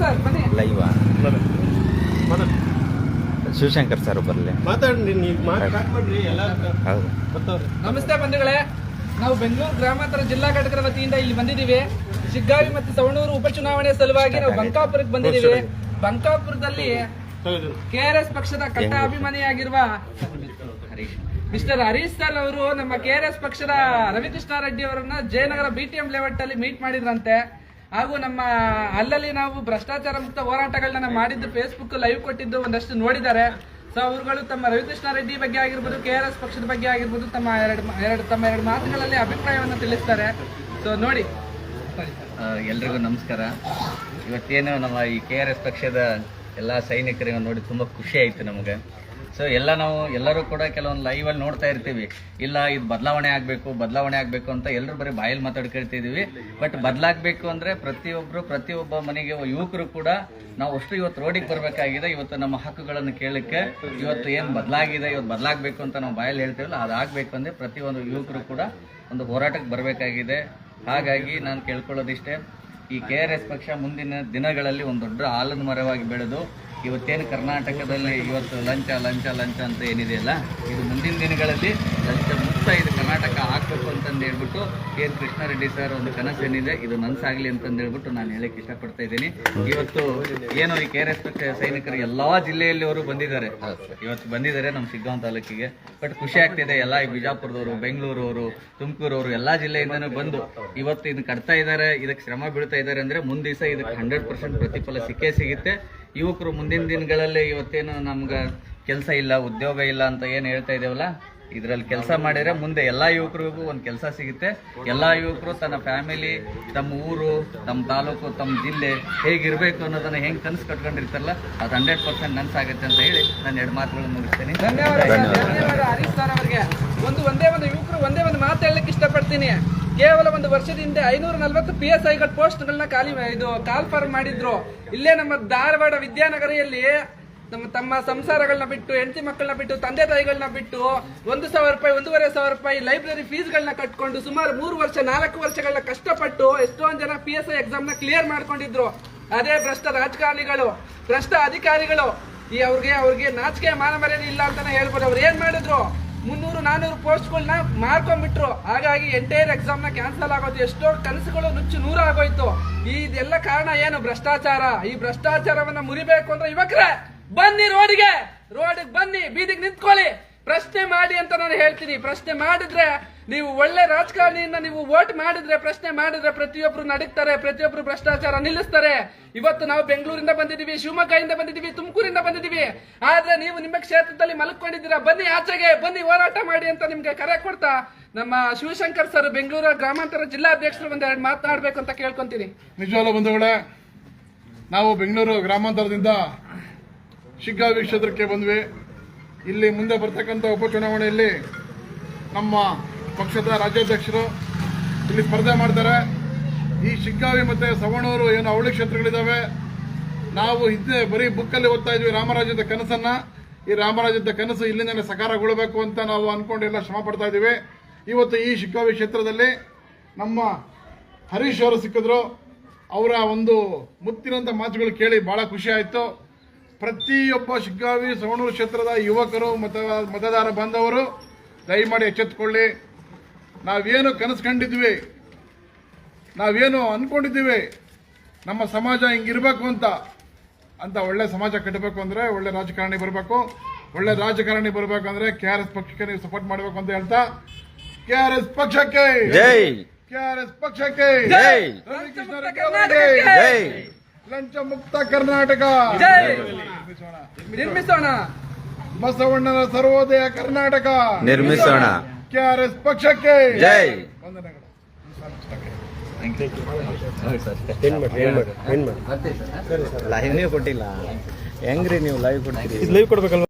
Sir ಬನ್ನಿ ಲೈವಾ Shivashankar sir ಬರಲಿ ಮಾತಾಡ್ರಿ ನೀವು ಹೌದು. ನಮಸ್ತೆ ಬಂಧುಗಳೇ ನಾವು ಬೆಂಗಳೂರು ಗ್ರಾಮಾಂತರ ಜಿಲ್ಲಾ ಘಟಕದ ವತಿಯಿಂದ ಇಲ್ಲಿ ಬಂದಿದ್ದೀವಿ. ಶಿಗ್ಗಾವಿ ಮತ್ತು ಸವಣೂರು ಉಪಚುನಾವಣೆ ಸಲುವಾಗಿ ನಾವು ಬಂಕಾಪುರಕ್ಕೆ ಬಂದಿದ್ದೀವಿ. ಬಂಕಾಪುರದಲ್ಲಿ ಕೆಆರ್ಎಸ್ ಆರ್ ಎಸ್ ಪಕ್ಷದ ಕಟ್ಟ ಅಭಿಮಾನಿಯಾಗಿರುವ ಮಿಸ್ಟರ್ ಹರೀಶ್ ಸರ್ ಅವರು ನಮ್ಮ ಕೆ ಆರ್ ಎಸ್ ಪಕ್ಷದ ರವಿಕೃಷ್ಣ ರೆಡ್ಡಿ ಅವರನ್ನ Jayanagar BTM T M layout ಅಲ್ಲಿ ಮೀಟ್ ಮಾಡಿದ್ರಂತೆ. ಹಾಗೂ ನಮ್ಮ ಅಲ್ಲಲ್ಲಿ ನಾವು ಭ್ರಷ್ಟಾಚಾರ ಮುಕ್ತ ಹೋರಾಟಗಳನ್ನ ಮಾಡಿದ್ದು ಫೇಸ್ಬುಕ್ ಲೈವ್ ಕೊಟ್ಟಿದ್ದು ಒಂದಷ್ಟು ನೋಡಿದ್ದಾರೆ. ಸೊ ಅವರುಗಳು ತಮ್ಮ ರವಿಕೃಷ್ಣ ರೆಡ್ಡಿ ಬಗ್ಗೆ ಆಗಿರ್ಬೋದು ಕೆ ಆರ್ ಎಸ್ ಪಕ್ಷದ ಬಗ್ಗೆ ಆಗಿರ್ಬೋದು, ತಮ್ಮ ಎರಡು ಎರಡು ತಮ್ಮ ಎರಡು ಮಾತುಗಳಲ್ಲಿ ಅಭಿಪ್ರಾಯವನ್ನು ತಿಳಿಸ್ತಾರೆ. ಸೊ ನೋಡಿ. ಎಲ್ರಿಗೂ ನಮಸ್ಕಾರ. ಇವತ್ತೇನು ನಮ್ಮ ಈ ಕೆ ಆರ್ ಎಸ್ ಪಕ್ಷದ ಎಲ್ಲ ಸೈನಿಕರಿಗೆ ನೋಡಿ ತುಂಬ ಖುಷಿ ಆಯಿತು ನಮಗೆ. ಸೊ ಎಲ್ಲ ನಾವು ಎಲ್ಲರೂ ಕೂಡ ಕೆಲವೊಂದು ಲೈವಲ್ಲಿ ನೋಡ್ತಾ ಇರ್ತೀವಿ. ಇಲ್ಲ, ಇದು ಬದಲಾವಣೆ ಆಗಬೇಕು ಬದಲಾವಣೆ ಆಗಬೇಕು ಅಂತ ಎಲ್ಲರೂ ಬರೀ ಬಾಯಲ್ಲಿ ಮಾತಾಡ್ಕೊಳ್ತಿದ್ದೀವಿ ಬಟ್ ಬದಲಾಗಬೇಕು ಅಂದರೆ ಪ್ರತಿಯೊಬ್ಬರು ಪ್ರತಿಯೊಬ್ಬ ಮನೆಗೆ ಯುವಕರು ಕೂಡ ನಾವು ಅಷ್ಟು ಇವತ್ತು ರೋಡಿಗೆ ಬರಬೇಕಾಗಿದೆ. ಇವತ್ತು ನಮ್ಮ ಹಕ್ಕುಗಳನ್ನು ಕೇಳಕ್ಕೆ ಇವತ್ತು ಏನು ಬದಲಾಗಿದೆ, ಇವತ್ತು ಬದಲಾಗಬೇಕು ಅಂತ ನಾವು ಬಾಯಲ್ಲಿ ಹೇಳ್ತೀವಲ್ಲ ಅದಾಗಬೇಕು ಅಂದರೆ ಪ್ರತಿಯೊಂದು ಯುವಕರು ಕೂಡ ಒಂದು ಹೋರಾಟಕ್ಕೆ ಬರಬೇಕಾಗಿದೆ. ಹಾಗಾಗಿ ನಾನು ಕೇಳ್ಕೊಳ್ಳೋದಿಷ್ಟೇ, ಈ ಕೆ ಆರ್ ಎಸ್ ಪಕ್ಷ ಮುಂದಿನ ದಿನಗಳಲ್ಲಿ ಒಂದು ದೊಡ್ಡ ಆಲದ ಮರವಾಗಿ ಬೆಳೆದು ಇವತ್ತೇನು ಕರ್ನಾಟಕದಲ್ಲಿ ಇವತ್ತು ಲಂಚ ಲಂಚ ಲಂಚ ಅಂತ ಏನಿದೆಯಲ್ಲ ಇದು ಮುಂದಿನ ದಿನಗಳಲ್ಲಿ ಲಂಚ ಮುಕ್ತ ಇದು. ಕರ್ನಾಟಕ ಹಾಕಬೇಕು ಅಂತಂದು ಹೇಳ್ಬಿಟ್ಟು ಏನು ಕೃಷ್ಣಾರೆಡ್ಡಿ ಸರ್ ಒಂದು ಕನಸು ಏನಿದೆ ಇದು ನನ್ಸಾಗ್ಲಿ ಅಂತಂದು ಹೇಳ್ಬಿಟ್ಟು ನಾನು ಹೇಳಕ್ಕೆ ಇಷ್ಟಪಡ್ತಾ ಇದ್ದೀನಿ. ಇವತ್ತು ಏನು ಈ ಕೆ ಆರ್ ಎಸ್ ಸೈನಿಕರು ಎಲ್ಲ ಜಿಲ್ಲೆಯಲ್ಲಿ ಅವರು ಬಂದಿದ್ದಾರೆ. ಇವತ್ತು ಬಂದಿದ್ದಾರೆ ನಮ್ಮ ಸಿಗ್ಗಾಂ ತಾಲೂಕಿಗೆ. ಬಟ್ ಖುಷಿ ಆಗ್ತಿದೆ, ಎಲ್ಲ ಈ ಬಿಜಾಪುರದವರು ಬೆಂಗಳೂರವರು ತುಮಕೂರವರು ಎಲ್ಲ ಜಿಲ್ಲೆಯಿಂದನೂ ಬಂದು ಇವತ್ತು ಇದನ್ನ ಕಟ್ತಾ ಇದ್ದಾರೆ. ಇದಕ್ಕೆ ಶ್ರಮ ಬೀಳ್ತಾ ಇದ್ದಾರೆ ಅಂದರೆ ಮುಂದೆ ದಿವಸ ಇದಕ್ಕೆ ಹಂಡ್ರೆಡ್ ಪರ್ಸೆಂಟ್ ಪ್ರತಿಫಲ ಸಿಕ್ಕೇ ಸಿಗುತ್ತೆ. ಯುವಕರು ಮುಂದಿನ ದಿನಗಳಲ್ಲಿ ಇವತ್ತೇನು ನಮ್ಗೆ ಕೆಲಸ ಇಲ್ಲ, ಉದ್ಯೋಗ ಇಲ್ಲ ಅಂತ ಏನು ಹೇಳ್ತಾ ಇದ್ದೇವಲ್ಲ ಇದರಲ್ಲಿ ಕೆಲಸ ಮಾಡಿದ್ರೆ ಮುಂದೆ ಎಲ್ಲ ಯುವಕರಿಗೂ ಒಂದು ಕೆಲಸ ಸಿಗುತ್ತೆ. ಎಲ್ಲಾ ಯುವಕರು ತನ್ನ ಫ್ಯಾಮಿಲಿ ತಮ್ಮ ಊರು ತಮ್ಮ ತಾಲೂಕು ತಮ್ಮ ಜಿಲ್ಲೆ ಹೇಗಿರಬೇಕು ಅನ್ನೋದನ್ನ ಹೆಂಗ್ ಕನಸು ಕಟ್ಕೊಂಡಿರ್ತಾರಲ್ಲ ಅದು ಹಂಡ್ರೆಡ್ ಪರ್ಸೆಂಟ್ ನನ್ಸಾಗುತ್ತೆ ಅಂತ ಹೇಳಿ ನಾನು ಎರಡು ಮಾತುಗಳನ್ನು ಮುಗಿಸ್ತೇನೆ. ಹರೀಶ್ ಸರ್ ಅವರಿಗೆ. ಒಂದು ಒಂದೇ ಒಂದು ಯುವಕರು ಒಂದೇ ಒಂದು ಮಾತು ಹೇಳೋಕೆ ಇಷ್ಟಪಡ್ತೀನಿ. ಕೇವಲ ಒಂದು ವರ್ಷದಿಂದ ಐನೂರ ನಲ್ವತ್ತು ಪಿ ಎಸ್ ಐಗಳ ಪೋಸ್ಟ್ಗಳನ್ನ ಖಾಲಿ ಇದು ಕಾಲ್ಫರ್ ಮಾಡಿದ್ರು. ಇಲ್ಲೇ ನಮ್ಮ ಧಾರವಾಡ ವಿದ್ಯಾನಗರಿಯಲ್ಲಿ ನಮ್ಮ ತಮ್ಮ ಸಂಸಾರಗಳನ್ನ ಬಿಟ್ಟು, ಹೆಂಡತಿ ಮಕ್ಕಳನ್ನ ಬಿಟ್ಟು, ತಂದೆ ತಾಯಿಗಳನ್ನ ಬಿಟ್ಟು ಒಂದು ಸಾವಿರ ರೂಪಾಯಿ, ಒಂದೂವರೆ ಸಾವಿರ ರೂಪಾಯಿ ಲೈಬ್ರರಿ ಫೀಸ್ಗಳನ್ನ ಕಟ್ಕೊಂಡು ಸುಮಾರು ಮೂರು ವರ್ಷ, ನಾಲ್ಕು ವರ್ಷಗಳನ್ನ ಕಷ್ಟಪಟ್ಟು ಎಷ್ಟೊಂದು ಜನ ಪಿ ಎಸ್ ಐ ಎಕ್ಸಾಮ್ನ ಕ್ಲಿಯರ್ ಮಾಡ್ಕೊಂಡಿದ್ರು. ಅದೇ ಭ್ರಷ್ಟ ರಾಜಕಾರಣಿಗಳು, ಭ್ರಷ್ಟ ಅಧಿಕಾರಿಗಳು. ಈ ಅವ್ರಿಗೆ ಅವ್ರಿಗೆ ನಾಚಿಕೆ ಮಾನ ಮರ್ಯಾದೆ ಇಲ್ಲ ಅಂತಾನೆ ಹೇಳ್ಬೋದು. ಅವ್ರು ಏನ್ ಮಾಡಿದ್ರು? ಮುನ್ನೂರು, ನಾನೂರು ಪೋಸ್ಟ್ಗಳನ್ನ ಮಾರ್ಕೊಂಡ್ಬಿಟ್ರು. ಹಾಗಾಗಿ ಎಂಟೈರ್ ಎಕ್ಸಾಮ್ನ ಕ್ಯಾನ್ಸಲ್ ಆಗೋದು, ಎಷ್ಟೋ ಕನಸುಗಳು ನುಚ್ಚು ನೂರ ಆಗೋಯ್ತು. ಇದೆಲ್ಲ ಕಾರಣ ಏನು? ಭ್ರಷ್ಟಾಚಾರ. ಈ ಭ್ರಷ್ಟಾಚಾರವನ್ನ ಮುರಿಬೇಕು ಅಂದ್ರೆ ಯುವಕರೇ! ಬನ್ನಿ ರೋಡಿಗೆ. ರೋಡಿಗೆ ಬನ್ನಿ, ಬೀದಿಗೆ ನಿಂತ್ಕೊಳ್ಳಿ. ಪ್ರಶ್ನೆ ಮಾಡಿ ಅಂತ ನಾನು ಹೇಳ್ತೀನಿ. ಪ್ರಶ್ನೆ ಮಾಡಿದ್ರೆ ನೀವು ಒಳ್ಳೆ ರಾಜಕಾರಣಿಯಿಂದ ನೀವು ವೋಟ್ ಮಾಡಿದ್ರೆ, ಪ್ರಶ್ನೆ ಮಾಡಿದ್ರೆ ಪ್ರತಿಯೊಬ್ರು ನಡಕ್ತಾರೆ ಪ್ರತಿಯೊಬ್ರು ಭ್ರಷ್ಟಾಚಾರ ನಿಲ್ಲಿಸ್ತಾರೆ. ಇವತ್ತು ನಾವು ಬೆಂಗಳೂರಿಂದ ಬಂದಿದ್ದೀವಿ, ಶಿವಮೊಗ್ಗದಿಂದ ಬಂದಿದ್ದೀವಿ, ತುಮಕೂರಿಂದ ಬಂದಿದ್ದೀವಿ. ಆದ್ರೆ ನೀವು ನಿಮ್ಮ ಕ್ಷೇತ್ರದಲ್ಲಿ ಮಲ್ಕೊಂಡಿದ್ದೀರಾ? ಬನ್ನಿ ಆಚೆಗೆ, ಬನ್ನಿ ಹೋರಾಟ ಮಾಡಿ ಅಂತ ನಿಮ್ಗೆ ಕರೆ ಕೊಡ್ತಾ ನಮ್ಮ ಶಿವಶಂಕರ್ ಸರ್ ಬೆಂಗಳೂರು ಗ್ರಾಮಾಂತರ ಜಿಲ್ಲಾಧ್ಯಕ್ಷರು ಒಂದೆರಡು ಮಾತನಾಡ್ಬೇಕು ಅಂತ ಕೇಳ್ಕೊಂತೀನಿ. ನಿಜವಾದ ಬಂಧುಗಳೇ, ನಾವು ಬೆಂಗಳೂರು ಗ್ರಾಮಾಂತರದಿಂದ ಶಿಗ್ಗಾವಿ ಕ್ಷೇತ್ರಕ್ಕೆ ಬಂದ್ವಿ. ಇಲ್ಲಿ ಮುಂದೆ ಬರ್ತಕ್ಕಂಥ ಉಪಚುನಾವಣೆಯಲ್ಲಿ ನಮ್ಮ ಪಕ್ಷದ ರಾಜ್ಯಾಧ್ಯಕ್ಷರು ಇಲ್ಲಿ ಸ್ಪರ್ಧೆ ಮಾಡ್ತಾರೆ. ಈ ಶಿಗ್ಗಾವಿ ಮತ್ತು ಸವಣೂರು ಏನು ಅವಳಿ ಕ್ಷೇತ್ರಗಳಿದ್ದಾವೆ? ನಾವು ಹಿಂದೆ ಬರೀ ಬುಕ್ಕಲ್ಲಿ ಓದ್ತಾ ಇದ್ವಿ ರಾಮರಾಜ್ಯದ ಕನಸನ್ನ. ಈ ರಾಮರಾಜ್ಯದ ಕನಸು ಇಲ್ಲಿಂದಲೇ ಸಕಾರಗೊಳ್ಳಬೇಕು ಅಂತ ನಾವು ಅಂದ್ಕೊಂಡು ಎಲ್ಲ ಶ್ರಮ ಪಡ್ತಾ ಇದ್ದೀವಿ. ಇವತ್ತು ಈ ಶಿಗ್ಗಾವಿ ಕ್ಷೇತ್ರದಲ್ಲಿ ನಮ್ಮ ಹರೀಶ್ ಅವರು ಸಿಕ್ಕಿದ್ರು. ಅವರ ಒಂದು ಮುತ್ತಿನಂತ ಮಾತುಗಳು ಕೇಳಿ ಬಹಳ ಖುಷಿ ಆಯಿತು. ಪ್ರತಿಯೊಬ್ಬ ಶಿಗ್ಗಾವಿ ಸವಣೂರು ಕ್ಷೇತ್ರದ ಯುವಕರು ಮತ ಮತದಾರ ಬಂದವರು ದಯಮಾಡಿ ಎಚ್ಚೆತ್ತುಕೊಳ್ಳಿ ನಾವೇನು ಕನಸು ಕಂಡಿದ್ವಿ ನಾವೇನು ಅಂದ್ಕೊಂಡಿದ್ದೀವಿ ನಮ್ಮ ಸಮಾಜ ಹಿಂಗಿರಬೇಕು ಅಂತ ಅಂತ ಒಳ್ಳೆ ಸಮಾಜ ಕಟ್ಟಬೇಕು ಅಂದರೆ ಒಳ್ಳೆ ರಾಜಕಾರಣಿ ಬರಬೇಕು. ಒಳ್ಳೆ ರಾಜಕಾರಣಿ ಬರಬೇಕಂದ್ರೆ ಕೆ ಆರ್ ಎಸ್ ಪಕ್ಷಕ್ಕೆ ನೀವು ಸಪೋರ್ಟ್ ಮಾಡಬೇಕು ಅಂತ ಹೇಳ್ತಾ ಕೆ ಆರ್ ಎಸ್ ಪಕ್ಷಕ್ಕೆ. ಜೈ. ಕೆ ಆರ್ ಎಸ್ ಪಕ್ಷಕ್ಕೆ. ಜೈ. ರವಿಕೃಷ್ಣ ಜೈ. ಲಂಚ ಮುಕ್ತ ಕರ್ನಾಟಕ. ಜೈ! ನಿರ್ಮಿಸೋಣ. ಬಸವಣ್ಣನ ಸರ್ವೋದಯ ಕರ್ನಾಟಕ. ನಿರ್ಮಿಸೋಣ. ಕೆಆರ್ಎಸ್ ಆರ್ ಎಸ್ ಪಕ್ಷಕ್ಕೆ. ಜೈ! ವಂದನೆಗಳು. ಲೈವ್ ನೀವು ಕೊಟ್ಟಿಲ್ಲ. ಹೆಂಗ್ರಿ ನೀವು ಲೈವ್ ಕೊಡ್ತೀರಿ? ಲೈವ್ ಕೊಡ್ಬೇಕಲ್ವಾ?